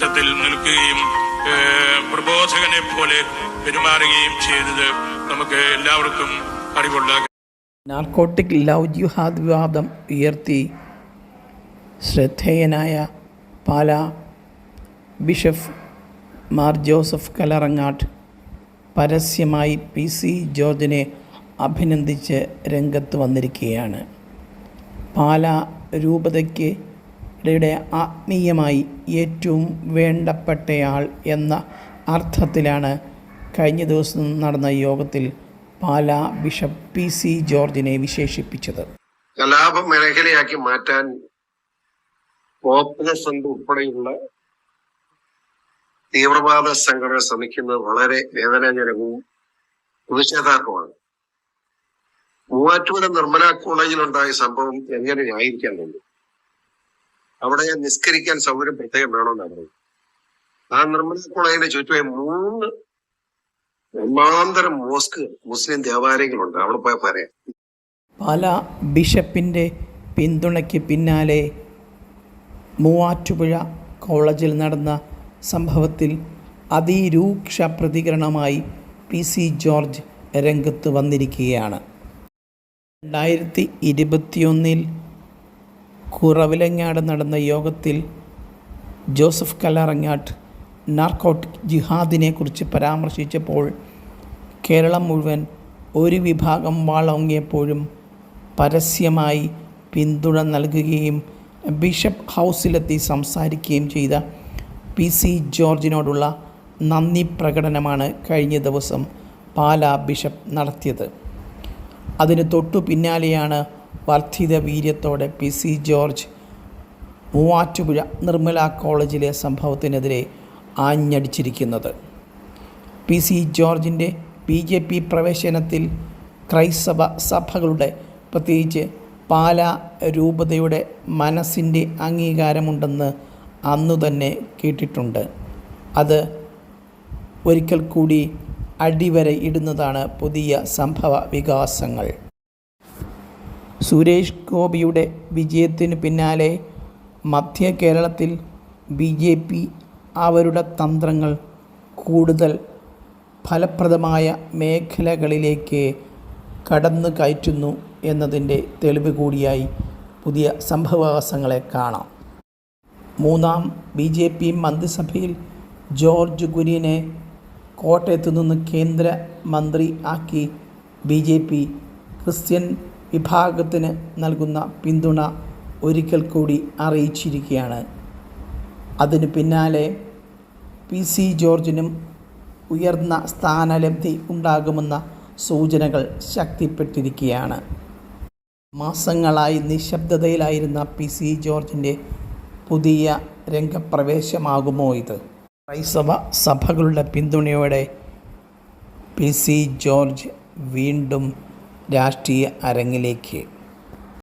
കൂട്ടത്തിൽ നിൽക്കുകയും പ്രബോധകനെ പോലെ പെരുമാറുകയും ചെയ്തത് നമുക്ക് എല്ലാവർക്കും അറിവുള്ള നാർക്കോട്ടിക് ലവ് ജിഹാദ് വിവാദം ഉയർത്തി ശ്രദ്ധേയനായ പാല ബിഷപ്പ് മാർ ജോസഫ് കലറങ്ങാട്ട് പരസ്യമായി പി സി ജോർജിനെ അഭിനന്ദിച്ച് രംഗത്ത് വന്നിരിക്കുകയാണ്. പാല രൂപതയ്ക്ക് ഇടയുടെ ആത്മീയമായി ഏറ്റവും വേണ്ടപ്പെട്ടയാൾ എന്ന അർത്ഥത്തിലാണ് കഴിഞ്ഞ ദിവസം നടന്ന യോഗത്തിൽ പാല ബിഷപ്പ് പി സി ജോർജിനെ വിശേഷിപ്പിച്ചത്. കലാപ മേഖലയാക്കി മാറ്റാൻ പോപ്പുലർ ഉൾപ്പെടെയുള്ള തീവ്രവാദ സംഘടന ശ്രമിക്കുന്നത് വളരെ വേദനാജനകവും പ്രതിഷേധാർഹമാണ് മൂവാറ്റുപുഴ നിർമ്മല കോളേജിലുണ്ടായ സംഭവം എങ്ങനെ ന്യായീകരിക്കാൻ കഴിയും? അവിടെ നിസ്കരിക്കാൻ സൗകര്യം പ്രത്യേകം വേണമെന്നാണ് പറയുന്നത് ആ നിർമ്മല കോളേജിന്റെ ചുറ്റുമായി മൂന്ന് ഒന്നാന്തരം മോസ്ക് മുസ്ലിം ദേവാലയങ്ങളുണ്ട്. അവിടെ പോയാൽ പറയാം പല ബിഷപ്പിന്റെ പിന്തുണയ്ക്ക് പിന്നാലെ മൂവാറ്റുപുഴ കോളേജിൽ നടന്ന സംഭവത്തിൽ അതിരൂക്ഷ പ്രതികരണമായി പി സി ജോർജ് രംഗത്ത് വന്നിരിക്കുകയാണ്. രണ്ടായിരത്തി ഇരുപത്തിയൊന്നിൽ കുറവിലങ്ങാട് നടന്ന യോഗത്തിൽ ജോസഫ് കല്ലറങ്ങാട്ട് നാർക്കോട്ടിക് ജിഹാദിനെക്കുറിച്ച് പരാമർശിച്ചപ്പോൾ കേരളം മുഴുവൻ ഒരു വിഭാഗം വാളോങ്ങിയപ്പോഴും പരസ്യമായി പിന്തുണ നൽകുകയും ബിഷപ്പ് ഹൗസിലെത്തി സംസാരിക്കുകയും ചെയ്ത പി സി ജോർജിനോടുള്ള നന്ദി പ്രകടനമാണ് കഴിഞ്ഞ ദിവസം പാലാ ബിഷപ്പ് നടത്തിയത്. അതിന് തൊട്ടു പിന്നാലെയാണ് വർദ്ധിത വീര്യത്തോടെ P C George Muvattupuzha Nirmala കോളേജിലെ സംഭവത്തിനെതിരെ ആഞ്ഞടിച്ചിരിക്കുന്നത്. പി സി ജോർജിന്റെ ബി ജെ പി പ്രവേശനത്തിൽ ക്രൈസ്തവ സഭകളുടെ പ്രത്യേകിച്ച് പാല രൂപതയുടെ മനസ്സിന്റെ അംഗീകാരമുണ്ടെന്ന് അന്നു തന്നെ കേട്ടിട്ടുണ്ട്. അത് ഒരിക്കൽ കൂടി അടിവരെ ഇടുന്നതാണ് പുതിയ സംഭവ വികാസങ്ങൾ. സുരേഷ് ഗോപിയുടെ വിജയത്തിനു പിന്നാലെ മധ്യ കേരളത്തിൽ ബി ജെ പി അവരുടെ തന്ത്രങ്ങൾ കൂടുതൽ ഫലപ്രദമായ മേഖലകളിലേക്ക് കടന്നു കയറ്റുന്നു എന്നതിന്റെ തെളിവ് കൂടിയായി പുതിയ സംഭവവാസങ്ങളെ കാണാം. മൂന്നാം ബി ജെ പി മന്ത്രിസഭയിൽ ജോർജ് കുര്യനെ കോട്ടയത്തു നിന്ന് കേന്ദ്ര മന്ത്രി ആക്കി ബി ജെ പി ക്രിസ്ത്യൻ വിഭാഗത്തിന് നൽകുന്ന പിന്തുണ ഒരിക്കൽ കൂടി അറിയിച്ചിരിക്കുകയാണ്. അതിനു പിന്നാലെ പി സി ജോർജിനും ഉയർന്ന സ്ഥാനലബ്ധി ഉണ്ടാകുമെന്ന സൂചനകൾ ശക്തിപ്പെട്ടിരിക്കുകയാണ്. മാസങ്ങളായി നിശബ്ദതയിലായിരുന്ന പി സി ജോർജിന്റെ പുതിയ രംഗപ്രവേശമാകുമോ ഇത്? ക്രൈസ്തവ സഭകളുടെ പിന്തുണയോടെ പി സി ജോർജ് വീണ്ടും രാഷ്ട്രീയ അരങ്ങിലേക്ക്